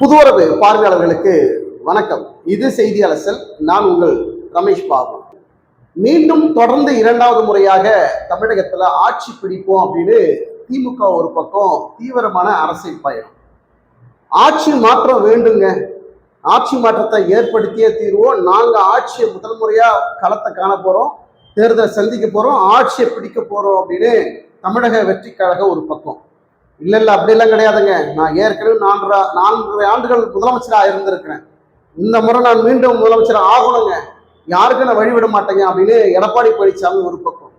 புதுவரவு பார்வையாளர்களுக்கு வணக்கம். இது செய்தி அலசல் நான் உங்கள் ரமேஷ் பாபு. மீண்டும் தொடர்ந்து இரண்டாவது முறையாக தமிழகத்துல ஆட்சி பிடிப்போம் அப்படின்னு திமுக ஒரு பக்கம் தீவிரமான அரசியல் பயணம். ஆட்சி மாற்றம் வேண்டுங்க. ஆட்சி மாற்றத்தை ஏற்படுத்தியே தீர்வோம். நாங்க ஆட்சியை முதல் முறையா களத்தை காண போறோம். தேர்தலை சந்திக்க போறோம். ஆட்சியை பிடிக்க போறோம் அப்படின்னு தமிழக வெற்றி கழக ஒரு பக்கம். இல்ல இல்ல அப்படியெல்லாம் கிடையாதுங்க. நான் ஏற்கனவே நான்கு நான்கு ஆண்டுகள் முதலமைச்சராக இருந்திருக்கிறேன். இந்த முறை நான் மீண்டும் முதலமைச்சர் ஆகணுங்க. யாருக்கும் நான் வழிவிட மாட்டேங்க அப்படின்னு எடப்பாடி பழனிசாமி ஒரு பக்கம்.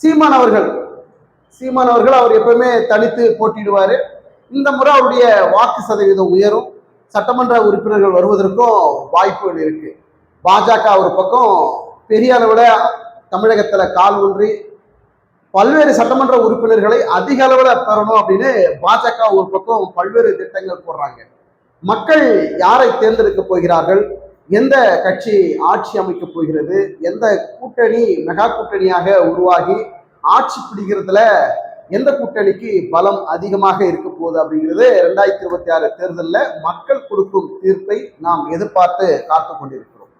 சீமான் அவர்கள். சீமான் அவர்கள் அவர் எப்பவுமே தனித்து போட்டியிடுவார். இந்த முறை அவருடைய வாக்கு சதவீதம் உயரும். சட்டமன்ற உறுப்பினர்கள் வருவதற்கும் வாய்ப்புகள் இருக்கு. பாஜக ஒரு பக்கம் பெரிய அளவில் தமிழகத்தில் கால் ஒன்றி பல்வேறு சட்டமன்ற உறுப்பினர்களை அதிக அளவில் பெறணும் அப்படின்னு பாஜக ஒரு பக்கம் பல்வேறு திட்டங்கள் போடுறாங்க. மக்கள் யாரை தேர்ந்தெடுக்க போகிறார்கள்? எந்த கட்சி ஆட்சி அமைக்க போகிறது? எந்த கூட்டணி மெகா கூட்டணியாக உருவாகி ஆட்சி பிடிக்கிறதுல எந்த கூட்டணிக்கு பலம் அதிகமாக இருக்க போகுது அப்படிங்கிறது ரெண்டாயிரத்தி இருபத்தி ஆறு தேர்தலில் மக்கள் கொடுக்கும் தீர்ப்பை நாம் எதிர்பார்த்து காத்து கொண்டிருக்கிறோம்.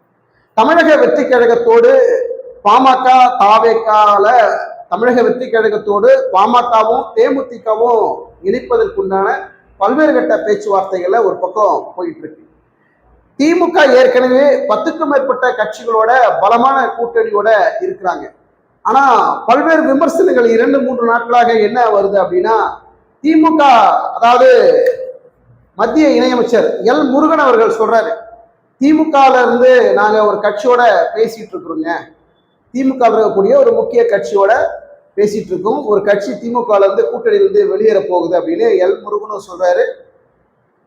தமிழக வெற்றி கழகத்தோடு பாமக தாவேக்கால தமிழக வெற்றி கழகத்தோடு பாமகவும் தேமுதிகவும் இணைப்பதற்குண்டான பல்வேறு கட்ட பேச்சுவார்த்தைகளை ஒரு பக்கம் போயிட்டு இருக்கு. திமுக ஏற்கனவே பத்துக்கும் மேற்பட்ட கட்சிகளோட பலமான கூட்டணியோட இருக்கிறாங்க. ஆனா பல்வேறு விமர்சனங்கள் இரண்டு மூன்று நாட்களாக என்ன வருது அப்படின்னா திமுக அதாவது மத்திய இணையமைச்சர் எல் முருகன் அவர்கள் சொல்றாரு திமுகல இருந்து நாங்க ஒரு கட்சியோட பேசிட்டு இருக்கிறோங்க. திமுக இருக்கக்கூடிய ஒரு முக்கிய கட்சியோட பேசிட்டு இருக்கோம் ஒரு கட்சி திமுக இருந்து கூட்டணியிலிருந்து வெளியேற போகுது அப்படின்னு எல் முருகனும் சொல்றாரு.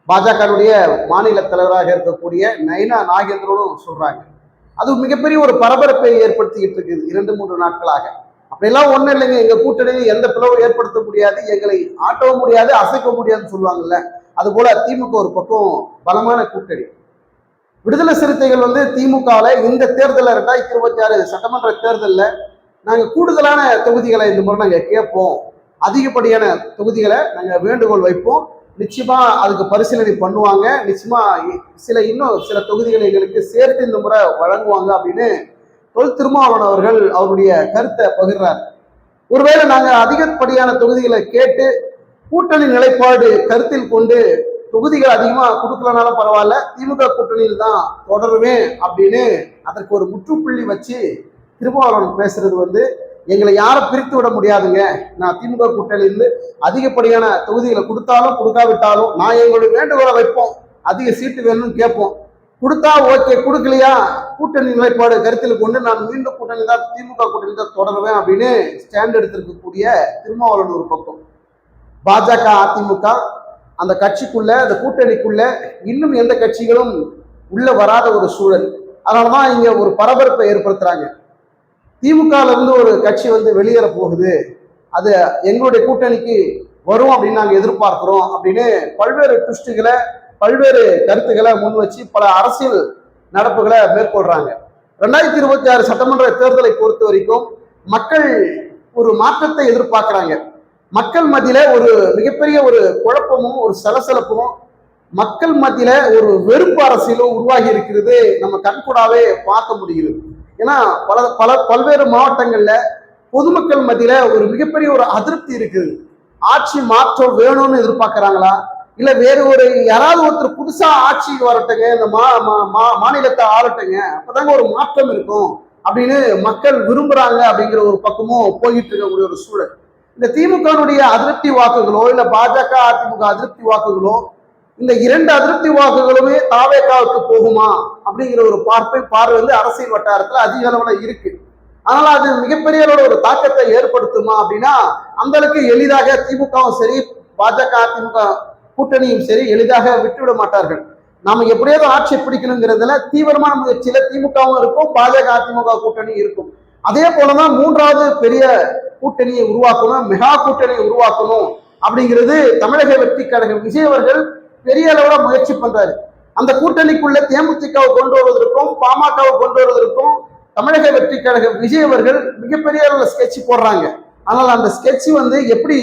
பாஜகனுடைய மாநில தலைவராக இருக்கக்கூடிய நைனா நாகேந்திரனும் சொல்றாங்க. அது மிகப்பெரிய ஒரு பரபரப்பை ஏற்படுத்திக்கிட்டு இருக்குது இரண்டு மூன்று நாட்களாக. அப்படியெல்லாம் ஒன்றும் இல்லைங்க. எங்கள் கூட்டணியில் எந்த பிளவும் ஏற்படுத்த முடியாது. எங்களை ஆட்டவும் முடியாது அசைக்க முடியாதுன்னு சொல்லுவாங்கல்ல. அதுபோல திமுக ஒரு பக்கம் பலமான கூட்டணி. விடுதலை சிறுத்தைகள் வந்து திமுகவில் இந்த தேர்தலில் ரெண்டாயிரத்தி இருபத்தி ஆறு சட்டமன்ற தேர்தலில் நாங்கள் கூடுதலான தொகுதிகளை இந்த முறை நாங்கள் கேட்போம். அதிகப்படியான தொகுதிகளை நாங்கள் வேண்டுகோள் வைப்போம். நிச்சயமா அதுக்கு பரிசீலனை பண்ணுவாங்க. நிச்சயமா சில இன்னும் சில தொகுதிகளை எங்களுக்கு சேர்த்து இந்த முறை வழங்குவாங்க அப்படின்னு தொல் திருமாவளவன் அவர்கள் அவருடைய கருத்தை பகிர்றார். ஒருவேளை நாங்கள் அதிகப்படியான தொகுதிகளை கேட்டு கூட்டணி நிலைப்பாடு கருத்தில் கொண்டு தொகுதிகள் அதிகமாக கொடுக்கலனாலும் பரவாயில்ல. திமுக கூட்டணியில் தான் தொடருவேன் அப்படின்னு அதற்கு ஒரு முற்றுப்புள்ளி வச்சு திருமாவளவன் பேசுறது வந்து எங்களை யாரும் பிரித்து விட முடியாதுங்க. நான் திமுக கூட்டணியிலிருந்து அதிகப்படியான தொகுதிகளை கொடுத்தாலும் கொடுக்காவிட்டாலும் நான் எங்களுடைய வேண்டுகோளை வைப்போம். அதிக சீட்டு வேணும்னு கேட்போம். கொடுத்தா ஓகே கொடுக்கலையா? கூட்டணி நிலைப்பாடு கருத்தில் கொண்டு நான் மீண்டும் கூட்டணி தான் திமுக கூட்டணி தான் தொடருவேன் அப்படின்னு ஸ்டாண்ட் எடுத்திருக்கக்கூடிய திருமாவளவன் ஒரு பக்கம். பாஜக அதிமுக அந்த கட்சிக்குள்ள அந்த கூட்டணிக்குள்ள இன்னும் எந்த கட்சிகளும் உள்ள வராத ஒரு சூழல். அதனாலதான் இங்க ஒரு பரபரப்பை ஏற்படுத்துறாங்க. திமுகல இருந்து ஒரு கட்சி வந்து வெளியேற போகுது. அது எங்களுடைய கூட்டணிக்கு வரும் அப்படின்னு நாங்கள் எதிர்பார்க்கிறோம் அப்படின்னு பல்வேறு ட்விஸ்ட்டுகளை பல்வேறு கருத்துக்களை முன் வச்சு பல அரசியல் நடப்புகளை மேற்கொள்றாங்க. ரெண்டாயிரத்தி இருபத்தி ஆறு சட்டமன்ற தேர்தலை பொறுத்த வரைக்கும் மக்கள் ஒரு மாற்றத்தை எதிர்பார்க்குறாங்க. மக்கள் மத்தியில ஒரு மிகப்பெரிய ஒரு குழப்பமும் ஒரு சலசலப்பும் மக்கள் மத்தியில ஒரு வெறுப்பு அரசியலும் உருவாகி இருக்கிறது நம்ம கண்கூடாவே பார்க்க முடிகிறது. ஏன்னா பல பல பல்வேறு மாவட்டங்கள்ல பொதுமக்கள் மத்தியில ஒரு மிகப்பெரிய ஒரு அதிருப்தி இருக்குது. ஆட்சி மாற்றம் வேணும்னு எதிர்பார்க்கிறாங்களா? இல்ல வேறு ஒரு யாராவது ஒருத்தர் புதுசா ஆட்சிக்கு வரட்டுங்க இந்த மா மா- மா- மாநிலத்தை ஆளட்டுங்க அப்பதாங்க ஒரு மாற்றம் இருக்கும் அப்படின்னு மக்கள் விரும்புறாங்க அப்படிங்கிற ஒரு பக்கமும் போயிட்டு இருக்கக்கூடிய ஒரு சூழல். இந்த திமுகனுடைய அதிருப்தி வாக்குகளோ இல்ல பாஜக அதிமுக அதிருப்தி வாக்குகளோ இந்த இரண்டு அதிருப்தி வாக்குகளுமே தாவேக்காவுக்கு போகுமா? அப்படிங்கிற ஒரு பார்ப்பை பார்வை வந்து அரசியல் வட்டாரத்துல அதிக அளவுல இருக்கு. ஆனால் அது மிகப்பெரிய அளவுல ஒரு தாக்கத்தை ஏற்படுத்துமா அப்படின்னா அந்த அளவுக்கு எளிதாக திமுகவும் சரி பாஜக அதிமுக கூட்டணியும் சரி எளிதாக விட்டுவிட மாட்டார்கள். நாம எப்படியாவது ஆட்சி பிடிக்கணுங்கிறதுல தீவிரமான முயற்சியில திமுகவும் இருக்கும் பாஜக அதிமுக கூட்டணி இருக்கும். அதே போலதான் மூன்றாவது பெரிய கூட்டணியை உருவாக்கணும் மெகா கூட்டணியை உருவாக்கணும் அப்படிங்கிறது தமிழக வெற்றி கழகம் விஜய் அவர்கள் பெரிய அளவுல முயற்சி பண்றாரு. அந்த கூட்டணிக்குள்ள தேமுதிகவை கொண்டு வருவதற்கும் பாமகவை கொண்டு வருவதற்கும் தமிழக வெற்றி கழகம் விஜய் அவர்கள் மிகப்பெரிய அளவுல ஸ்கெட்ச் போடுறாங்க. ஆனால் அந்த ஸ்கெட்ச் வந்து எப்படி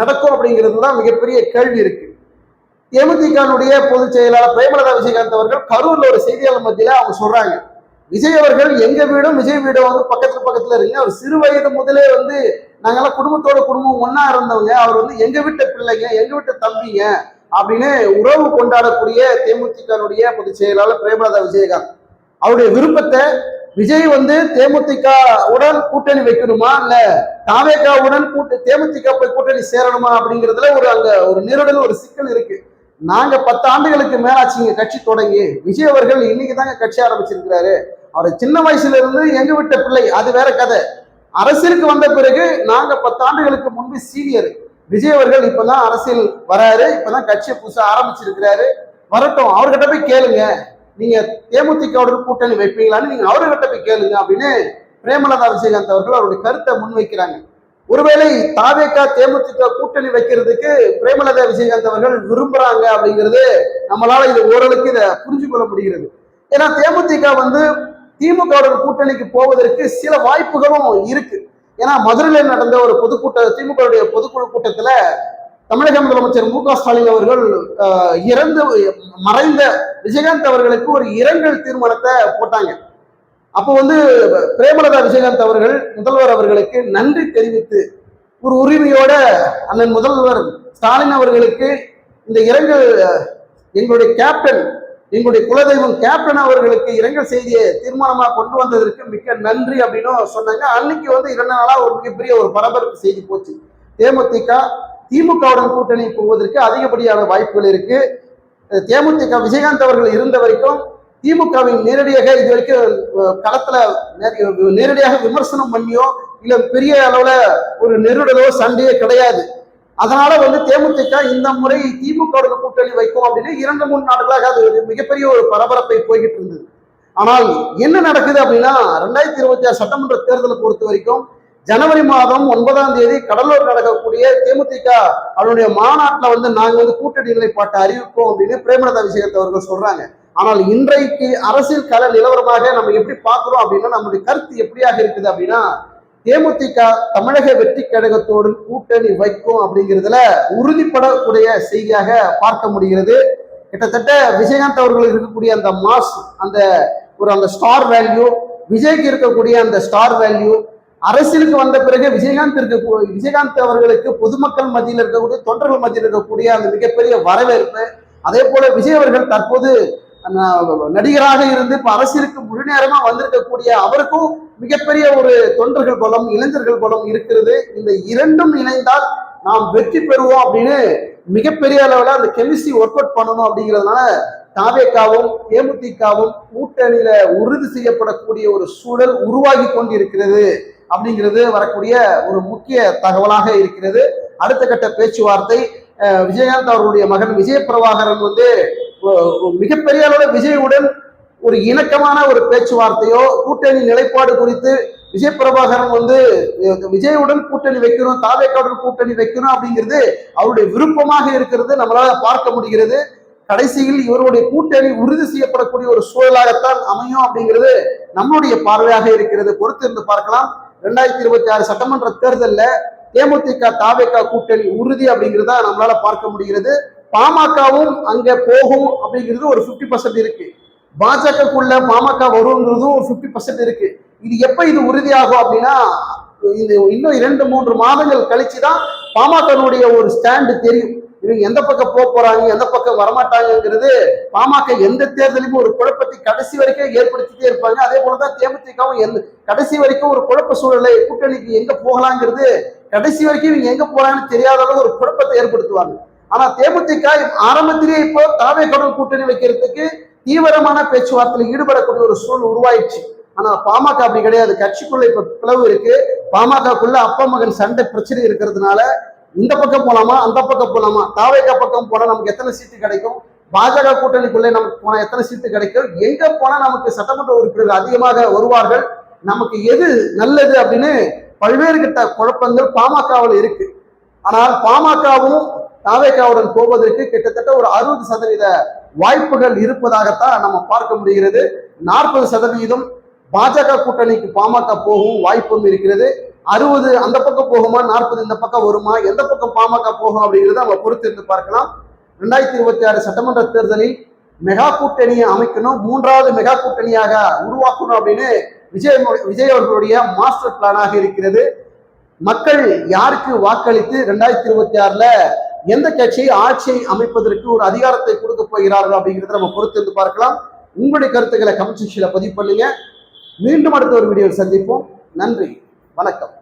நடக்கும் அப்படிங்கிறது தான் மிகப்பெரிய கேள்வி இருக்கு. தேமுதிகனுடைய பொதுச் செயலாளர் பிரேமலதா விஜயகாந்த் அவர்கள் கரூர்ல ஒரு செய்தியாளர் மத்தியில அவங்க சொல்றாங்க. விஜய் அவர்கள் எங்க வீடும் விஜய் வீடும் வந்து பக்கத்துல பக்கத்துல இருக்கீங்க. அவர் சிறு வயது முதலே வந்து நாங்கெல்லாம் குடும்பத்தோட குடும்பம் ஒன்னா இருந்தவங்க. அவர் வந்து எங்க வீட்டு பிள்ளைங்க எங்க வீட்டு தம்பிங்க அப்படின்னு உறவு கொண்டாடக்கூடிய தேமுதிகனுடைய பொதுச் செயலாளர் பிரேமலதா விஜயகாந்த். அவருடைய விருப்பத்தை விஜய் வந்து தேமுதிக உடன் கூட்டணி வைக்கணுமா? இல்ல தாவேகாவுடன் கூட்டு தேமுதிக போய் கூட்டணி சேரணுமா அப்படிங்கிறதுல ஒரு அங்க ஒரு நெருடல் ஒரு சிக்கல் இருக்கு. நாங்க பத்து ஆண்டுகளுக்கு மேலாச்சுங்க கட்சி தொடங்கி. விஜய் அவர்கள் இன்னைக்கு தாங்க கட்சி ஆரம்பிச்சிருக்கிறாரு. அவர் சின்ன வயசுல இருந்து எங்க விட்ட பிள்ளை அது வேற கதை. அரசியலுக்கு வந்த பிறகு நாங்க பத்து ஆண்டுகளுக்கு முன்பு சீனியர். விஜய் அவர்கள் இப்பதான் அரசியல் வராரு இப்பதான் கட்சியை புதுசா ஆரம்பிச்சிருக்கிறாரு. வரட்டும் அவர்கிட்ட போய் கேளுங்க. நீங்க தேமுதிகவுடன் கூட்டணி வைப்பீங்களான்னு நீங்க அவர்கிட்ட போய் கேளுங்க அப்படின்னு பிரேமலதா விஜயகாந்த் அவர்கள் அவருடைய கருத்தை முன்வைக்கிறாங்க. ஒருவேளை தாவேக்கா தேமுதிக கூட்டணி வைக்கிறதுக்கு பிரேமலதா விஜயகாந்த் அவர்கள் விரும்புறாங்க அப்படிங்கிறது நம்மளால இது ஓரளவுக்கு இதை புரிஞ்சு கொள்ள முடிகிறது. ஏன்னா தேமுதிக வந்து திமுகவுடன் கூட்டணிக்கு போவதற்கு சில வாய்ப்புகளும் இருக்கு. ஏன்னா மதுரையில் நடந்த ஒரு பொதுக்கூட்ட திமுகவுடைய பொதுக்குழு கூட்டத்துல தமிழக முதலமைச்சர் மு க ஸ்டாலின் அவர்கள் இறந்து மறைந்த விஜயகாந்த் அவர்களுக்கு ஒரு இரங்கல் தீர்மானத்தை போட்டாங்க. அப்போ வந்து பிரேமலதா விஜயகாந்த் அவர்கள் முதல்வர் அவர்களுக்கு நன்றி தெரிவித்து ஒரு உரிமையோட அண்ணன் முதல்வர் ஸ்டாலின் அவர்களுக்கு இந்த இரங்கல் எங்களுடைய கேப்டன் எங்களுடைய குலதெய்வம் கேப்டன் அவர்களுக்கு இரங்கல் செய்தியை தீர்மானமாக கொண்டு வந்ததற்கு மிக்க நன்றி அப்படின்னு சொன்னாங்க. அன்னைக்கு வந்து இரண்டு நாளாக ஒரு மிகப்பெரிய ஒரு பரபரப்பு செய்தி போச்சு. தேமுதிக திமுகவுடன் கூட்டணி போவதற்கு அதிகப்படியான வாய்ப்புகள் இருக்கு. தேமுதிக விஜயகாந்த் அவர்கள் இருந்த வரைக்கும் திமுகவின் நேரடியாக இது வரைக்கும் களத்துல நேரடியாக விமர்சனம் பண்ணியோ இல்ல பெரிய அளவுல ஒரு நெருடலோ சண்டையோ கிடையாது. அதனால வந்து தேமுதிக இந்த முறை திமுக கூட்டணி வைக்கும் அப்படின்னு இரண்டு மூணு நாடுகளாக அது ஒரு மிகப்பெரிய ஒரு பரபரப்பை போய்கிட்டு இருந்தது. ஆனால் என்ன நடக்குது அப்படின்னா ரெண்டாயிரத்தி இருபத்தி ஆறு சட்டமன்ற தேர்தலை பொறுத்த வரைக்கும் ஜனவரி மாதம் ஒன்பதாம் தேதி கடலூர் நடக்கக்கூடிய தேமுதிக அவருடைய மாநாட்டில் வந்து நாங்கள் வந்து கூட்டணி நிலைப்பாட்டை அறிவிப்போம் அப்படின்னு பிரேமலதா விஜயகாந்த் அவர்கள் சொல்றாங்க. ஆனால் இன்றைக்கு அரசியல் கல நிலவரமாக நம்ம எப்படி பார்க்கிறோம் அப்படின்னா நம்முடைய கருத்து எப்படியாக இருக்குது அப்படின்னா தேமுதிக தமிழக வெற்றி கழகத்தோடு கூட்டணி வைக்கும் அப்படிங்கிறதுல உறுதிப்படக்கூடிய செய்தியாக பார்க்க முடிகிறது. கிட்டத்தட்ட விஜயகாந்த் அவர்கள் இருக்கக்கூடிய அந்த மாஸ் அந்த ஒரு அந்த ஸ்டார் வேல்யூ விஜய்க்கு இருக்கக்கூடிய அந்த ஸ்டார் வேல்யூ அரசியலுக்கு வந்த பிறகு விஜயகாந்த் இருக்க விஜயகாந்த் அவர்களுக்கு பொதுமக்கள் மத்தியில் இருக்கக்கூடிய தொண்டர்கள் மத்தியில் இருக்கக்கூடிய அந்த மிகப்பெரிய வரவேற்பு அதே போல விஜய் அவர்கள் தற்போது நடிகராக இருந்து இப்ப அரசியலுக்கு முழு நேரமா வந்திருக்கக்கூடிய அவருக்கும் மிகப்பெரிய ஒரு தொண்டர்கள் பலம் இளைஞர்கள் பலம் இருக்கிறது. இந்த இரண்டும் இணைந்தால் நாம் வெற்றி பெறுவோம் அப்படின்னு மிகப்பெரிய அளவுல அந்த கெமிஸ்ட்ரி ஒர்க் அவுட் பண்ணணும் அப்படிங்கிறதுனால தாவேக்காவும் தேமுதிகவும் கூட்டணியில உறுதி செய்யப்படக்கூடிய ஒரு சூழல் உருவாகி கொண்டிருக்கிறது அப்படிங்கிறது வரக்கூடிய ஒரு முக்கிய தகவலாக இருக்கிறது. அடுத்த கட்ட பேச்சுவார்த்தை விஜயகாந்த் அவர்களுடைய மகன் விஜய பிரபாகரன் வந்து மிகப்பெரிய அளவில் விஜயுடன் ஒரு இணக்கமான ஒரு பேச்சுவார்த்தையோ கூட்டணி நிலைப்பாடு குறித்து விஜய் பிரபாகரன் வந்து விஜயுடன் கூட்டணி வைக்கணும் தாவேக்காவுடன் கூட்டணி வைக்கணும் அப்படிங்கிறது அவருடைய விருப்பமாக இருக்கிறது நம்மளால பார்க்க முடிகிறது. கடைசியில் இவருடைய கூட்டணி உறுதி செய்யப்படக்கூடிய ஒரு சூழலாகத்தான் அமையும் அப்படிங்கிறது நம்மளுடைய பார்வையாக இருக்கிறது. பொறுத்திருந்து பார்க்கலாம். ரெண்டாயிரத்தி இருபத்தி ஆறு சட்டமன்ற தேர்தலில் தேமுதிக தாவேக்கா கூட்டணி உறுதி அப்படிங்கிறத நம்மளால பார்க்க முடிகிறது. பாமகவும் அங்க போகும் அப்படிங்கிறது ஒரு 50% பர்சன்ட் இருக்கு. பாஜகக்குள்ள பாமக வருங்கிறதும் ஒரு 50% பர்சன்ட் இருக்கு. இது எப்ப இது உறுதியாகும் அப்படின்னா இது இன்னும் இரண்டு மூன்று மாதங்கள் கழிச்சு தான் பாமகனுடைய ஒரு ஸ்டாண்டு தெரியும். இவங்க எந்த பக்கம் போக போறாங்க எந்த பக்கம் வரமாட்டாங்கிறது பாமக எந்த தேர்தலுமே ஒரு குழப்பத்தை கடைசி வரைக்கும் ஏற்படுத்திட்டே இருப்பாங்க. அதே போலதான் தேமுதிகவும் எந்த கடைசி வரைக்கும் ஒரு குழப்ப சூழலை கூட்டணிக்கு எங்க போகலாங்கிறது கடைசி வரைக்கும் இவங்க எங்க போறாங்கன்னு தெரியாத அளவு ஒரு குழப்பத்தை ஏற்படுத்துவாங்க. ஆனா தேமுதிக ஆரம்பத்திலேயே இப்போ தாவே கடல் கூட்டணி வைக்கிறதுக்கு தீவிரமான பேச்சுவார்த்தையில் ஈடுபடக்கூடிய ஒரு சூழல் உருவாயிடுச்சு. ஆனா பாமக அப்படி கிடையாது. கட்சிக்குள்ள இப்ப பிளவு இருக்கு. பாமகக்குள்ள அப்பா மகன் சண்டை பிரச்சனை இருக்கிறதுனால இந்த பக்கம் போலாமா அந்த பக்கம் போலாமா? தாவேக பக்கம் போனா நமக்கு எத்தனை சீட்டு கிடைக்கும்? பாஜக கூட்டணிக்குள்ளே நமக்கு போனா எத்தனை சீட்டு கிடைக்கும்? எங்க போனா நமக்கு சட்டமன்ற உறுப்பினர்கள் அதிகமாக வருவார்கள்? நமக்கு எது நல்லது அப்படின்னு பல்வேறு கிட்ட குழப்பங்கள் பாமகவில் இருக்கு. ஆனால் பாமகவும் தாவேக்காவுடன் போவதற்கு கிட்டத்தட்ட ஒரு அறுபது சதவீத வாய்ப்புகள் இருப்பதாகத்தான் நம்ம பார்க்க முடிகிறது. நாற்பது சதவீதம் பாஜக கூட்டணிக்கு பாமக போகும் வாய்ப்பும் இருக்கிறது. அறுபது அந்த பக்கம் போகுமா நாற்பது இந்த பக்கம் வருமா எந்த பக்கம் பாமக போகும் அப்படிங்கிறத நம்ம பொறுத்து இருந்து பார்க்கலாம். ரெண்டாயிரத்தி இருபத்தி ஆறு சட்டமன்ற தேர்தலில் மெகா கூட்டணியை அமைக்கணும் மூன்றாவது மெகா கூட்டணியாக உருவாக்கணும் அப்படின்னு விஜய் விஜய் அவர்களுடைய மாஸ்டர் பிளானாக இருக்கிறது. மக்கள் யாருக்கு வாக்களித்து ரெண்டாயிரத்தி இருபத்தி ஆறுல எந்த கட்சியை ஆட்சியை அமைப்பதற்கு ஒரு அதிகாரத்தை கொடுக்க போகிறார்கள் அப்படிங்கிறத நம்ம பொறுத்திருந்து பார்க்கலாம். உங்களுடைய கருத்துக்களை கமெண்ட் செக்ஷன்ல பதிவு பண்ணுங்க. மீண்டும் அடுத்த ஒரு வீடியோவில் சந்திப்போம். நன்றி. வணக்கம்.